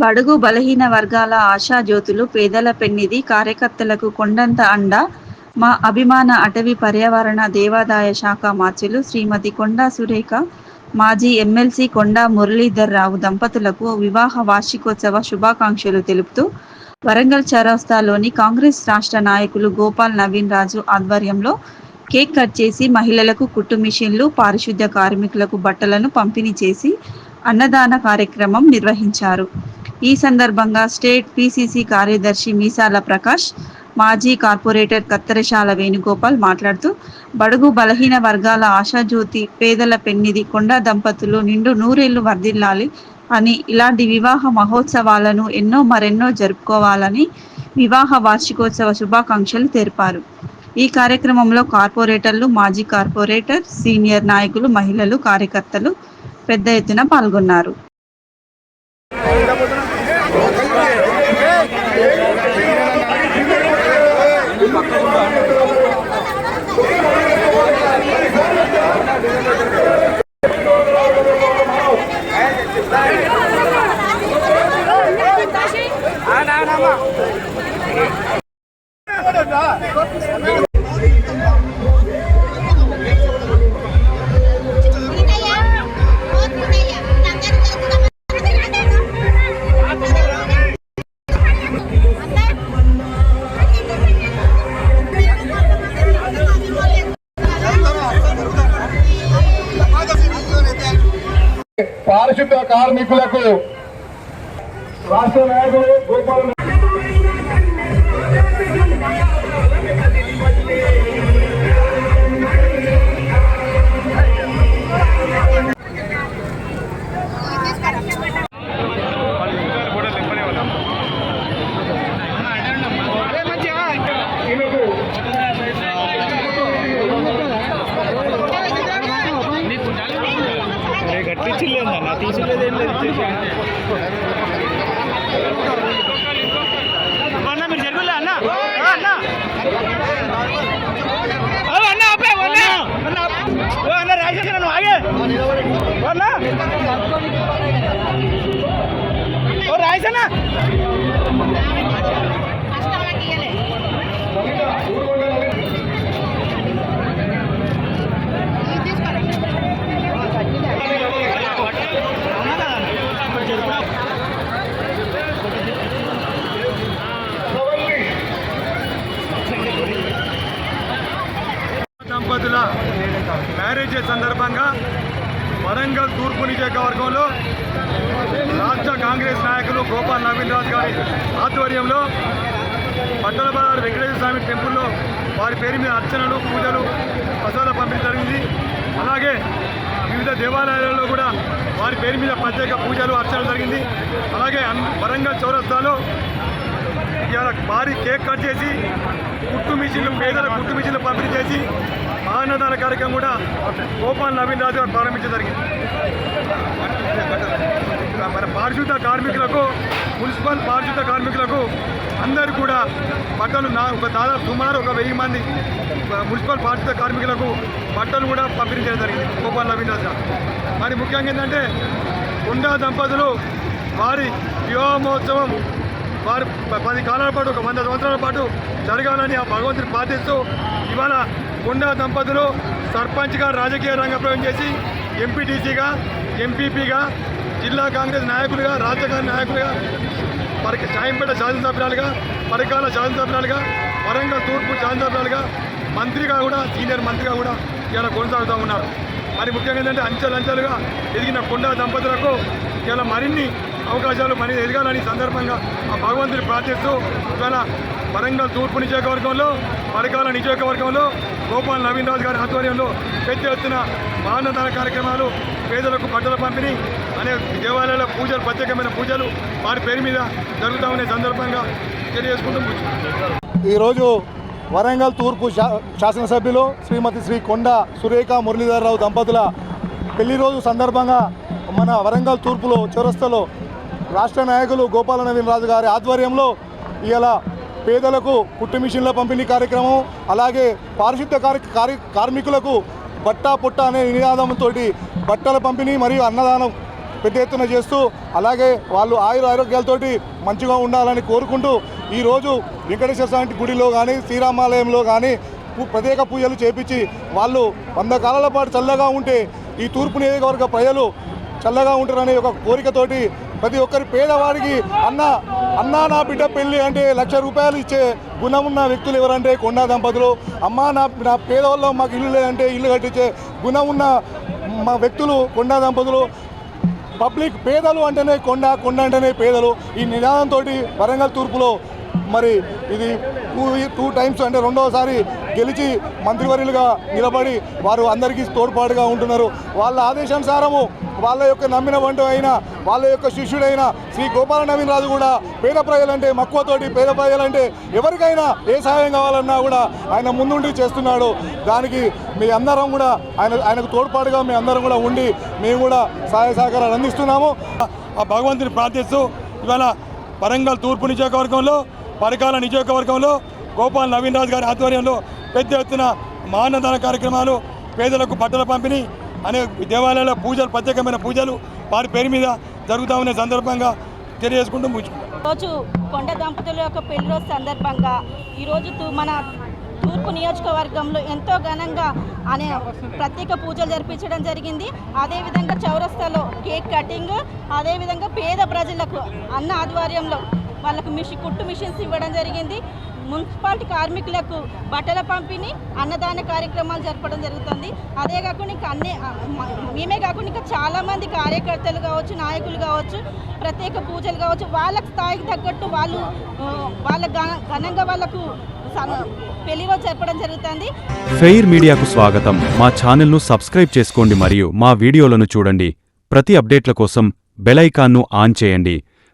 బడుగు బలహీన వర్గాల ఆశాజ్యోతులు పేదల పెన్నిధి కార్యకర్తలకు కొండంత అండ. మా అభిమాన అటవీ పర్యావరణ దేవాదాయ శాఖ మార్చులు శ్రీమతి కొండా సురేఖ మాజీ ఎమ్మెల్సీ కొండా మురళీధర్ రావు దంపతులకు వివాహ వార్షికోత్సవ శుభాకాంక్షలు తెలుపుతూ వరంగల్ చౌరస్తాలోని కాంగ్రెస్ రాష్ట్ర నాయకులు గోపాల్ నవీన్ రాజు ఆధ్వర్యంలో కేక్ కట్ చేసి మహిళలకు కుట్టు మిషన్లు పారిశుద్ధ్య కార్మికులకు బట్టలను పంపిణీ చేసి అన్నదాన కార్యక్రమం నిర్వహించారు. ఈ సందర్భంగా స్టేట్ పిసిసి కార్యదర్శి మీసాల ప్రకాష్ మాజీ కార్పొరేటర్ కత్తెరశాల వేణుగోపాల్ మాట్లాడుతూ బడుగు బలహీన వర్గాల ఆశాజ్యోతి పేదల పెన్నిది కొండా దంపతులు నిండు నూరేళ్ళు వర్ధిల్లాలి అని ఇలాంటి వివాహ మహోత్సవాలను ఎన్నో మరెన్నో జరుపుకోవాలని వివాహ వార్షికోత్సవ శుభాకాంక్షలు తెలిపారు. ఈ కార్యక్రమంలో కార్పొరేటర్లు మాజీ కార్పొరేటర్ సీనియర్ నాయకులు మహిళలు కార్యకర్తలు పెద్ద ఎత్తున పాల్గొన్నారు. పారిశుద్ధ కార్మికులకు రాష్ట్ర నాయకులు और आए ना వరంగల్ తూర్పు నియోజకవర్గంలో రాష్ట్ర కాంగ్రెస్ నాయకులు గోపాల్ నవీన్ రాజు గారి ఆధ్వర్యంలో పట్టణ బజార్ వెంకటేశ్వర స్వామి టెంపుల్లో వారి పేరు మీద అర్చనలు పూజలు ప్రసాద పంపిణీ జరిగింది. అలాగే వివిధ దేవాలయాలలో కూడా వారి పేరు మీద ప్రత్యేక పూజలు అర్చనలు జరిగింది. అలాగే వరంగల్ చౌరస్తాలో ఇవాళ భారీ కేక్ కట్ చేసి కుట్టు మిషన్లు పేదల కుట్టు మిషన్లు పంపిణీ చేసి అన్నదాన కార్యక్రమం కూడా గోపాల్ నవీన్ రాజు గారు ప్రారంభించడం జరిగింది. మన పారిశుద్ధ కార్మికులకు మున్సిపల్ పారిశుద్ధ కార్మికులకు అందరు కూడా బట్టలు నా ఒక దాదాపు సుమారు ఒక వెయ్యి మంది మున్సిపల్ పారిశుద్ధ కార్మికులకు బట్టలు కూడా పంపిణీ జరిగింది గోపాల్ నవీన్ రాజు మరి ముఖ్యంగా ఏంటంటే కొండా దంపతులు వారి వివాహ మహోత్సవం వారు పది కాలాల పాటు ఒక వంద సంవత్సరాల పాటు జరగాలని ఆ భగవంతుని ప్రార్థిస్తూ ఇవాళ కొండా దంపతులు సర్పంచ్గా రాజకీయ రంగ ప్రవేశం చేసి ఎంపీటీసీగా ఎంపీపీగా జిల్లా కాంగ్రెస్ నాయకులుగా రాజకీయ నాయకులుగా పరిక సాయంపేట శాసనసభ్యురాలుగా పరికాల శాసనసభ్యురాలుగా వరంగల్ తూర్పు శాసనసభ్యురాలుగా మంత్రిగా కూడా సీనియర్ మంత్రిగా కూడా ఇలా కొనసాగుతూ ఉన్నారు. మరి ముఖ్యంగా ఏంటంటే అంచెలంచెలుగా ఎదిగిన కొండా దంపతులకు ఇలా మరిన్ని అవకాశాలు మరి ఎదగాలని సందర్భంగా ఆ భగవంతుని ప్రార్థిస్తూ ఇవాళ వరంగల్ తూర్పు నియోజకవర్గంలో పరకాల నియోజకవర్గంలో గోపాల్ నవీన్ రాజు గారి ఆధ్వర్యంలో పెద్ద ఎత్తున మానదాన కార్యక్రమాలు పేదలకు బట్టల పంపిణీ అనే దేవాలయాల పూజలు ప్రత్యేకమైన పూజలు వారి పేరు మీద జరుగుతామనే సందర్భంగా తెలియజేసుకుంటూ ఈరోజు వరంగల్ తూర్పు శా- శాసనసభ్యులు శ్రీమతి శ్రీ కొండ సురేఖ మురళీధరరావు దంపతుల పెళ్ళి రోజు సందర్భంగా మన వరంగల్ తూర్పులో చౌరస్తలో రాష్ట్ర నాయకులు గోపాల నవీన్ రాజు గారి ఆధ్వర్యంలో ఇలా పేదలకు కుట్టు మిషన్ల పంపిణీ కార్యక్రమం అలాగే పారిశుద్ధ కార్య కార్మికులకు బట్టా పుట్ట అనే నినాదంతో బట్టల పంపిణీ మరియు అన్నదానం పెద్ద ఎత్తున చేస్తూ అలాగే వాళ్ళు ఆయుర ఆరోగ్యాలతోటి మంచిగా ఉండాలని కోరుకుంటూ ఈరోజు వెంకటేశ్వర స్వామి గుడిలో కానీ శ్రీరామాలయంలో కానీ ప్రత్యేక పూజలు చేపించి వాళ్ళు వంద కాలాల పాటు చల్లగా ఉంటే ఈ తూర్పు నియోజకవర్గ ప్రజలు చల్లగా ఉంటారనే ఒక కోరికతోటి ప్రతి ఒక్కరి పేదవాడికి అన్న అన్నా నా బిడ్డ పెళ్ళి అంటే లక్ష రూపాయలు ఇచ్చే గుణం ఉన్న వ్యక్తులు ఎవరంటే కొండా దంపతులు. అమ్మా నా నా పేదవాళ్ళం మాకు ఇల్లు లేదంటే ఇల్లు కట్టించే గుణం ఉన్న మా వ్యక్తులు కొండా దంపతులు. పబ్లిక్ పేదలు అంటేనే కొండ కొండ అంటేనే పేదలు. ఈ నినాదంతో వరంగల్ తూర్పులో మరి ఇది టూ టూ టైమ్స్ అంటే రెండవసారి గెలిచి మంత్రివర్యులుగా నిలబడి వారు అందరికీ తోడ్పాటుగా ఉంటున్నారు. వాళ్ళ ఆదేశానుసారము వాళ్ళ యొక్క నమ్మిన వంట అయిన వాళ్ళ యొక్క శిష్యుడైన శ్రీ గోపాల నవీన్ రాజు కూడా పేద ప్రజలంటే మక్కువతోటి పేద ప్రజలంటే ఎవరికైనా ఏ సహాయం కావాలన్నా కూడా ఆయన ముందుండి చేస్తున్నాడు. దానికి మీ అందరం కూడా ఆయన ఆయనకు తోడ్పాటుగా మీ అందరం కూడా ఉండి మేము కూడా సహాయ సహకారాలు అందిస్తున్నాము. ఆ భగవంతుని ప్రార్థిస్తూ ఇవాళ వరంగల్ తూర్పు నియోజకవర్గంలో పరకాల నియోజకవర్గంలో గోపాల్ నవీన్ రాజు గారి ఆధ్వర్యంలో పెద్ద ఎత్తున మానదాన కార్యక్రమాలు పేదలకు బట్టల పంపిణీ అనే దేవాలయాల పూజలు ప్రత్యేకమైన పూజలు వారి పేరు మీద జరుగుతూ ఉన్న సందర్భంగా తెలియజేసుకుంటూ ముగించుకుంటాం రోజు కొండ దంపతుల యొక్క పెళ్ళి రోజు సందర్భంగా ఈరోజు తూ- మన తూర్పు నియోజకవర్గంలో ఎంతో ఘనంగా అనే ప్రత్యేక పూజలు జరిపించడం జరిగింది. అదేవిధంగా చౌరస్తాలో కేక్ కటింగ్ అదేవిధంగా పేద ప్రజలకు అన్న ఆధ్వర్యంలో వాళ్ళకు మిషన్ కుట్టు మిషన్స్ ఇవ్వడం జరిగింది. మున్సిపాలిటీ కార్మికులకు బట్టల పంపిణీ అన్నదాన కార్యక్రమాలు జరపడం జరుగుతుంది. అదే కాకుండా ఇంకా అన్ని మేమే కాకుండా ఇంకా చాలామంది కార్యకర్తలు కావచ్చు నాయకులు కావచ్చు ప్రత్యేక పూజలు కావచ్చు వాళ్ళ స్థాయికి తగ్గట్టు వాళ్ళు వాళ్ళ ఘన- ఘనంగా వాళ్ళకు సన- పెళ్ళి జరపడం జరుగుతుంది. ఫెయిర్ మీడియాకు స్వాగతం. మా ఛానల్ను సబ్స్క్రైబ్ చేసుకోండి మరియు మా వీడియోలను చూడండి. ప్రతి అప్డేట్ల కోసం బెల్ ఐకాన్ను ఆన్ చేయండి.